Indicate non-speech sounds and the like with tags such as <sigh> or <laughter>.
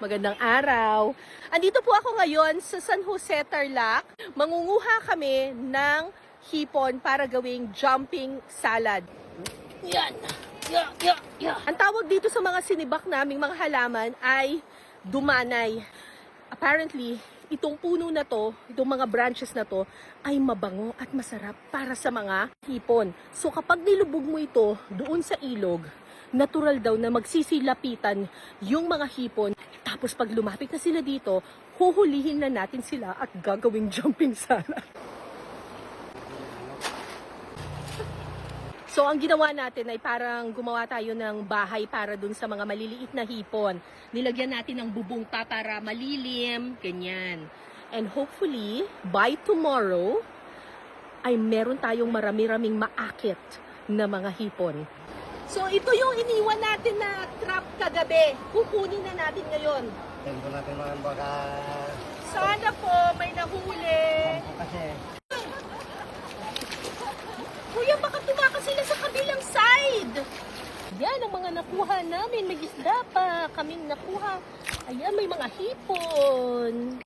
Magandang araw. Andito po ako ngayon sa San Jose, Tarlac. Mangunguha kami ng hipon para gawing jumping salad. Yan. Ya, ya, ya. Ang tawag dito sa mga sinibak naming mga halaman ay dumanay. Apparently, itong puno na to, itong mga branches na to, ay mabango at masarap para sa mga hipon. So kapag nilubog mo ito doon sa ilog, natural daw na magsisilapitan yung mga hipon. Tapos pag lumapit na sila dito, huhulihin na natin sila at gagawing <laughs> jumping salad. So ang ginawa natin ay parang gumawa tayo ng bahay para dun sa mga maliliit na hipon. Nilagyan natin ng bubong pa para malilim, ganyan. And hopefully, by tomorrow, ay meron tayong marami-raming maakit na mga hipon. So ito yung iniwan natin na trap kagabi. Kukunin na natin ngayon. Tempo natin mga baka Sana po may nahuli. kasi Kuya, baka tumakas sila sa kabilang side. Yan ang mga nakuha namin. May isda pa kaming nakuha. Ayan, may mga hipon.